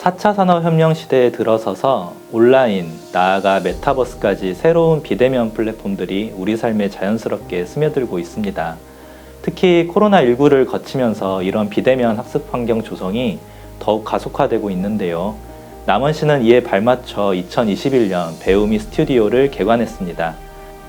4차 산업혁명 시대에 들어서서 온라인, 나아가 메타버스까지 새로운 비대면 플랫폼들이 우리 삶에 자연스럽게 스며들고 있습니다. 특히 코로나19를 거치면서 이런 비대면 학습 환경 조성이 더욱 가속화되고 있는데요. 남원시는 이에 발맞춰 2021년 배우미 스튜디오를 개관했습니다.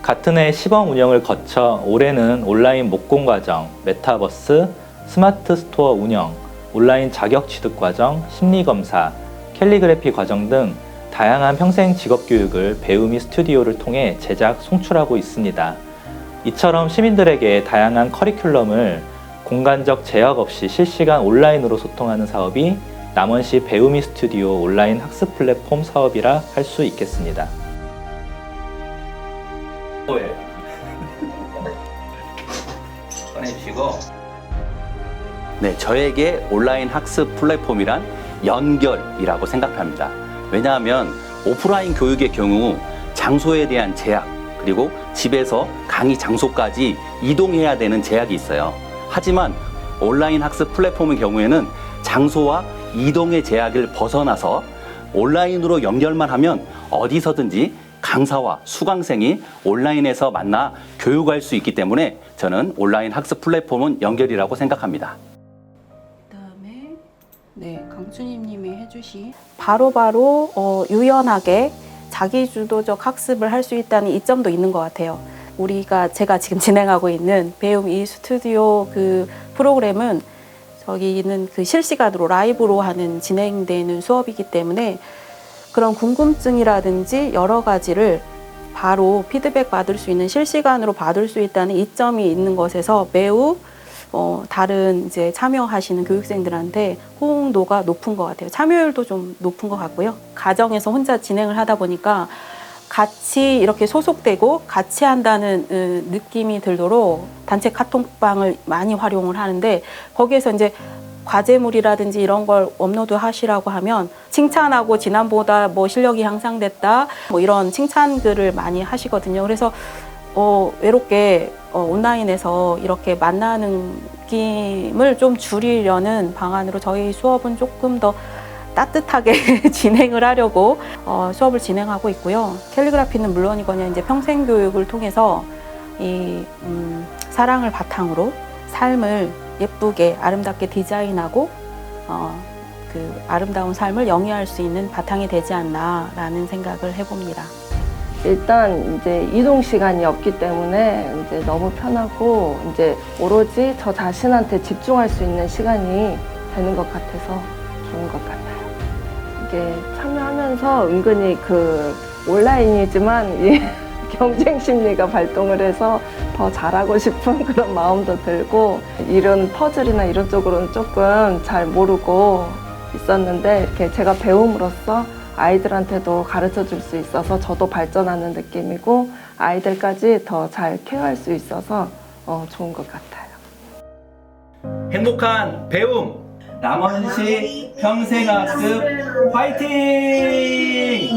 같은 해 시범 운영을 거쳐 올해는 온라인 목공 과정, 메타버스, 스마트 스토어 운영, 온라인 자격 취득 과정, 심리 검사, 캘리그래피 과정 등 다양한 평생 직업 교육을 배우미 스튜디오를 통해 제작, 송출하고 있습니다. 이처럼 시민들에게 다양한 커리큘럼을 공간적 제약 없이 실시간 온라인으로 소통하는 사업이 남원시 배우미 스튜디오 온라인 학습 플랫폼 사업이라 할 수 있겠습니다. 꺼내주시고 네, 저에게 온라인 학습 플랫폼이란 연결이라고 생각합니다. 왜냐하면 오프라인 교육의 경우 장소에 대한 제약, 그리고 집에서 강의 장소까지 이동해야 되는 제약이 있어요. 하지만 온라인 학습 플랫폼의 경우에는 장소와 이동의 제약을 벗어나서 온라인으로 연결만 하면 어디서든지 강사와 수강생이 온라인에서 만나 교육할 수 있기 때문에 저는 온라인 학습 플랫폼은 연결이라고 생각합니다. 네 강수님님이 해주신 바로바로 어, 유연하게 자기주도적 학습을 할 수 있다는 이점도 있는 것 같아요. 우리가 제가 지금 진행하고 있는 배움 이 스튜디오 그 프로그램은 저기는 그 실시간으로 라이브로 하는 진행되는 수업이기 때문에 그런 궁금증이라든지 여러 가지를 바로 피드백 받을 수 있는 실시간으로 받을 수 있다는 이점이 있는 것에서 매우 어, 다른 이제 참여하시는 교육생들한테 호응도가 높은 것 같아요. 참여율도 좀 높은 것 같고요. 가정에서 혼자 진행을 하다 보니까 같이 이렇게 소속되고 같이 한다는 음, 느낌이 들도록 단체 카톡방을 많이 활용을 하는데 거기에서 이제 과제물이라든지 이런 걸 업로드 하시라고 하면 칭찬하고 지난보다 뭐 실력이 향상됐다 뭐 이런 칭찬글을 많이 하시거든요. 그래서 어, 외롭게 어, 온라인에서 이렇게 만나는 느낌을 좀 줄이려는 방안으로 저희 수업은 조금 더 따뜻하게 진행을 하려고 어, 수업을 진행하고 있고요. 캘리그라피는 물론이거냐 이제 평생 교육을 통해서 이 음, 사랑을 바탕으로 삶을 예쁘게 아름답게 디자인하고 어, 그 아름다운 삶을 영위할 수 있는 바탕이 되지 않나라는 생각을 해봅니다. 일단 이제 이동 시간이 없기 때문에 이제 너무 편하고 이제 오로지 저 자신한테 집중할 수 있는 시간이 되는 것 같아서 좋은 것 같아요. 이게 참여하면서 은근히 그 온라인이지만 이 경쟁 심리가 발동을 해서 더 잘하고 싶은 그런 마음도 들고 이런 퍼즐이나 이런 쪽으로는 조금 잘 모르고 있었는데 이렇게 제가 배움으로써 아이들한테도 가르쳐 줄 수 있어서 저도 발전하는 느낌이고 아이들까지 더 잘 케어할 수 있어서 어, 좋은 것 같아요. 행복한 배움 남원시 평생학습 화이팅!